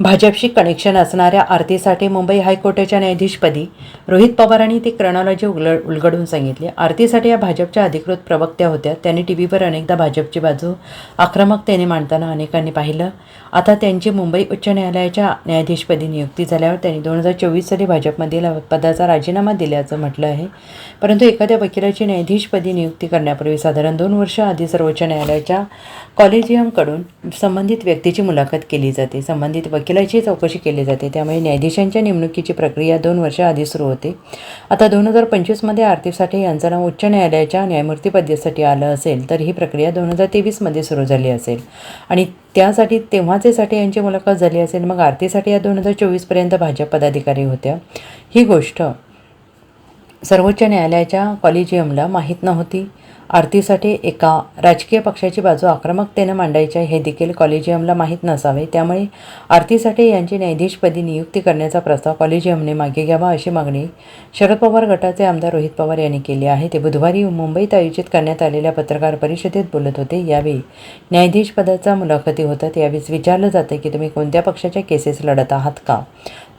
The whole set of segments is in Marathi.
भाजपशी कनेक्शन असणाऱ्या आरती साठे मुंबई हायकोर्टाच्या न्यायाधीशपदी रोहित पवारांनी ती क्रॉनॉलॉजी उल उलगडून सांगितली. आरती साठे या भाजपच्या अधिकृत प्रवक्त्या होत्या. त्यांनी टी व्हीवर अनेकदा भाजपची बाजू आक्रमकतेने मांडताना अनेकांनी पाहिलं. आता त्यांची मुंबई उच्च न्यायालयाच्या न्यायाधीशपदी नियुक्ती झाल्यावर त्यांनी दोन हजार चोवीस साली भाजपमधील पदाचा राजीनामा दिल्याचं म्हटलं आहे. परंतु एखाद्या वकिलाची न्यायाधीशपदी नियुक्ती करण्यापूर्वी साधारण दोन वर्ष आधी सर्वोच्च न्यायालयाच्या कॉलेजियमकडून संबंधित व्यक्तीची मुलाखत केली जाते. संबंधित वकील वकिलाची चौकशी केली जाते. त्यामुळे न्यायाधीशांच्या नेमणुकीची प्रक्रिया दोन वर्ष आधी सुरू होते. आता दोन हजार पंचवीसमध्ये आरती साठे यांचं नाव उच्च न्यायालयाच्या न्यायमूर्तीपदासाठी आलं असेल तर ही प्रक्रिया दोन हजार तेवीसमध्ये सुरू झाली असेल. आणि त्यासाठी तेव्हाचे साठे यांची मुलाखत झाली असेल मग आरती साठे या दोन हजार चोवीसपर्यंत भाजप पदाधिकारी होत्या. ही गोष्ट सर्वोच्च न्यायालयाच्या कॉलेजियमला माहीत नव्हती. आरतीसाठी एका राजकीय पक्षाची बाजू आक्रमकतेनं मांडायच्या हे देखील कॉलेजियमला माहीत नसावे. त्यामुळे आरतीसाठी यांची न्यायाधीशपदी नियुक्ती करण्याचा प्रस्ताव कॉलेजियमने मागे घ्यावा अशी मागणी शरद पवार गटाचे आमदार रोहित पवार यांनी केली आहे. ते बुधवारी मुंबईत आयोजित करण्यात आलेल्या पत्रकार परिषदेत बोलत होते. यावेळी न्यायाधीशपदाचा मुलाखती होतात. यावेळीच विचारलं जातं की तुम्ही कोणत्या पक्षाच्या केसेस लढत आहात का?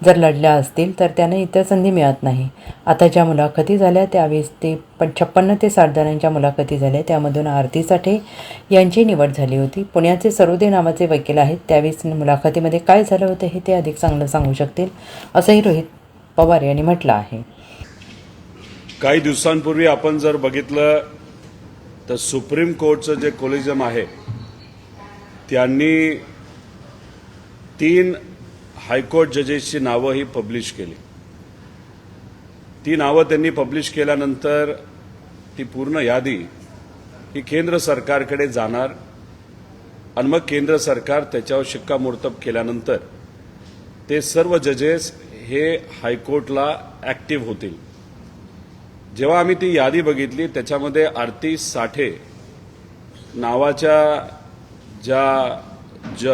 जर लढल्या असतील तर त्यांना इतर संधी मिळत नाही. आता ज्या मुलाखती झाल्या त्यावेळेस ते पण छप्पन्न ते साठ जणांच्या मुलाखती झाल्या. त्यामधून आरती साठे यांची निवड झाली होती. पुण्याचे सरोदे नावाचे वकील आहेत. त्यावेळेस मुलाखतीमध्ये काय झालं होतं हे ते अधिक चांगलं सांगू शकतील असंही रोहित पवार यांनी म्हटलं आहे. काही दिवसांपूर्वी आपण जर बघितलं तर सुप्रीम कोर्टचं जे कोलिजम आहे त्यांनी तीन हायकोर्ट जजेसची नावं ही पब्लिश केली. ती नावं त्यांनी पब्लिश केल्यानंतर ती पूर्ण यादी ही केंद्र सरकारकडे जाणार आणि मग केंद्र सरकार त्याच्यावर शिक्कामोर्तब केल्यानंतर ते सर्व जजेस हे हायकोर्टला ॲक्टिव्ह होतील. जेव्हा आम्ही ती यादी बघितली त्याच्यामध्ये आरती साठे नावाच्या ज्या ज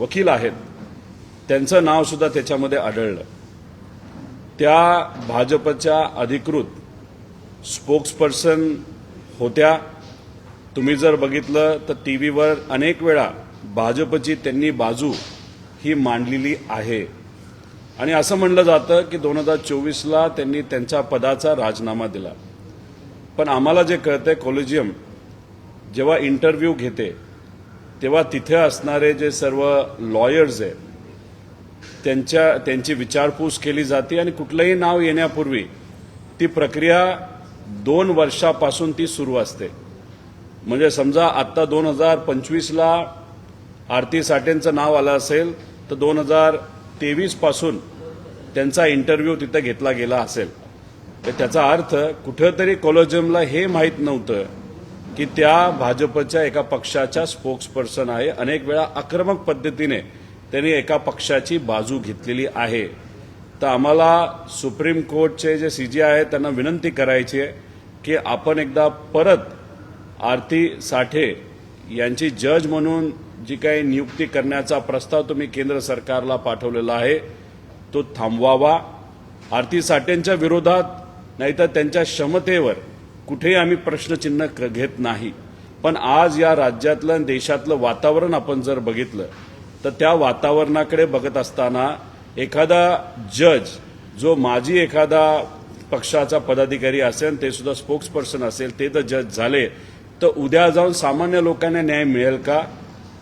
वकील आहेत त्यांचं नावसुद्धा त्याच्यामध्ये आढळलं. त्या भाजपच्या अधिकृत स्पोक्सपर्सन होत्या. तुम्ही जर बघितलं तर टी व्हीवर अनेक वेळा भाजपची त्यांनी बाजू ही मांडलेली आहे. आणि असं म्हणलं जातं की दोन हजार चोवीसला त्यांनी त्यांच्या पदाचा राजीनामा दिला. पण आम्हाला जे कळतंय कॉलेजियम जेव्हा इंटरव्ह्यू घेते तेव्हा तिथे असणारे जे सर्व लॉयर्स आहेत त्यांच्या त्यांची विचारपूस केली जाते आणि कुठलंही नाव येण्यापूर्वी ती प्रक्रिया दोन वर्षापासून ती सुरू असते. म्हणजे समजा आत्ता दोन हजार पंचवीसला आरती साठेंचं नाव आलं असेल तर दोन हजार तेवीसपासून त्यांचा इंटरव्ह्यू तिथं घेतला गेला असेल. तर त्याचा अर्थ कुठंतरी कॉलेजियमला हे माहीत नव्हतं की त्या भाजपच्या एका पक्षाच्या स्पोक्सपर्सन आहे. अनेक वेळा आक्रमक पद्धतीने त्यांनी एका पक्षाची बाजू घेतलेली आहे. तर आम्हाला सुप्रीम कोर्टचे जे सी जी आहे त्यांना विनंती करायची आहे की आपण एकदा परत आरती साठे यांची जज म्हणून जी काही नियुक्ती करण्याचा प्रस्ताव तुम्ही केंद्र सरकारला पाठवलेला आहे तो थांबवावा. आरती साठेंच्या विरोधात नाहीतर त्यांच्या क्षमतेवर कुठेही आम्ही प्रश्नचिन्ह क- घेत नाही. पण आज या राज्यातलं देशातलं वातावरण आपण जर बघितलं तर त्या वातावरणाकडे बघत असताना एखादा जज जो माजी एखादा पक्षाचा पदाधिकारी असेल ते सुद्धा स्पोक्स पर्सन असेल ते तर जज झाले तर उद्या जाऊन सामान्य लोकांना न्याय मिळेल का?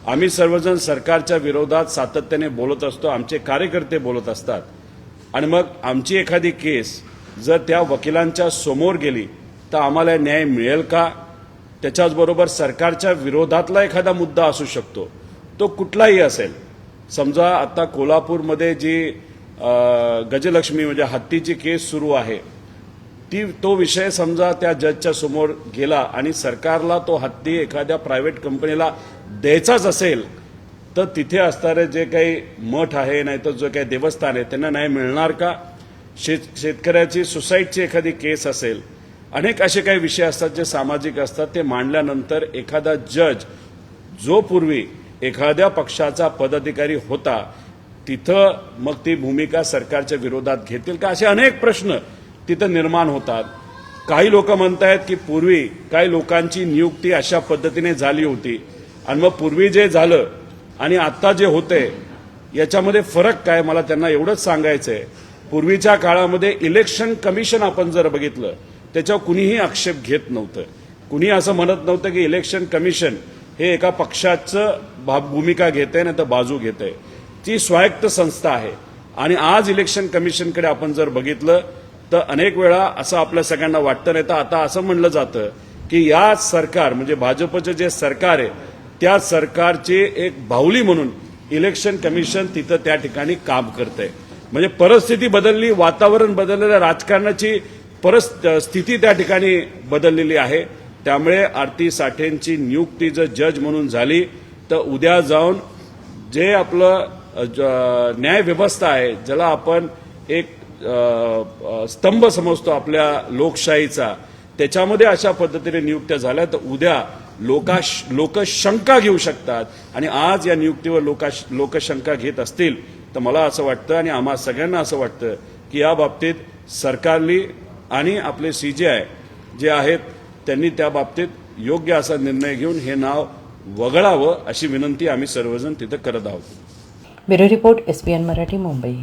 आम्ही सर्वजण सरकारच्या विरोधात सातत्याने बोलत असतो आमचे कार्यकर्ते बोलत असतात. आणि मग आमची एखादी केस जर त्या वकिलांच्या समोर गेली तर आम्हाला न्याय मिळेल का? त्याच्याचबरोबर सरकारच्या विरोधातला एखादा मुद्दा असू शकतो. तो कुठलाही असेल. समजा आता कोल्हापूरमध्ये जी गजलक्ष्मी म्हणजे हत्तीची केस सुरू आहे ती तो विषय समजा त्या जजच्या समोर गेला आणि सरकारला तो हत्ती एखाद्या प्रायव्हेट कंपनीला द्यायचाच असेल तर तिथे असणारे जे काही मठ आहे नाहीतर जो काही देवस्थान आहे त्यांना नाही मिळणार का? शेत शेतकऱ्याची सुसाईडची एखादी केस असेल अनेक असे काही विषय असतात जे सामाजिक असतात ते मांडल्यानंतर एखादा जज जो पूर्वी एखाद्या पक्षाचा पदाधिकारी होता तिथं मग ती भूमिका सरकारच्या विरोधात घेतील का? असे अनेक प्रश्न तिथं निर्माण होतात. काही लोक म्हणतायत की पूर्वी काही लोकांची नियुक्ती अशा पद्धतीने झाली होती. आणि मग पूर्वी जे झालं आणि आत्ता जे होते याच्यामध्ये फरक काय? मला त्यांना एवढंच सांगायचं आहे पूर्वीच्या काळामध्ये इलेक्शन कमिशन आपण जर बघितलं त्याच्यावर कुणीही आक्षेप घेत नव्हतं. कुणी असं म्हणत नव्हतं की इलेक्शन कमिशन हे एका पक्षाचं भा- भूमिका घेत आहे नाही तर बाजू घेत आहे ती स्वायत्त संस्था आहे. आणि आज इलेक्शन कमिशनकडे आपण जर बघितलं तर अनेक वेळा असं आपल्या सगळ्यांना वाटतं नाही तर आता असं म्हणलं जातं की या सरकार म्हणजे भाजपचं जे सरकार आहे त्या सरकारची एक बाहुली म्हणून इलेक्शन कमिशन तिथं त्या ठिकाणी काम करतंय. म्हणजे परिस्थिती बदलली वातावरण बदललेलं राजकारणाची परस स्थिती त्या ठिकाणी बदललेली आहे. त्यामुळे आरती साठेंची नियुक्ती जर जज म्हणून झाली तर उद्या जाऊन जे आपलं ज- न्याय व्यवस्था आहे ज्याला आपण एक स्तंभ समजतो आपल्या लोकशाहीचा त्याच्यामध्ये अशा पद्धतीने नियुक्त्या झाल्या तर उद्या लोकाश लोक शंका घेऊ शकतात. आणि आज या नियुक्तीवर लोकाश लोक शंका घेत असतील तर मला असं वाटतं आणि आम्हा सगळ्यांना असं वाटतं की या बाबतीत सरकारली आणि आपले सी जे आय जे आहेत त्यांनी त्या बाबतीत योग्य असा निर्णय घेऊन हे नाव वगळावं अशी विनंती आम्ही सर्वजण तिथं करत आहोत. Bureau report S P N Marathi Mumbai.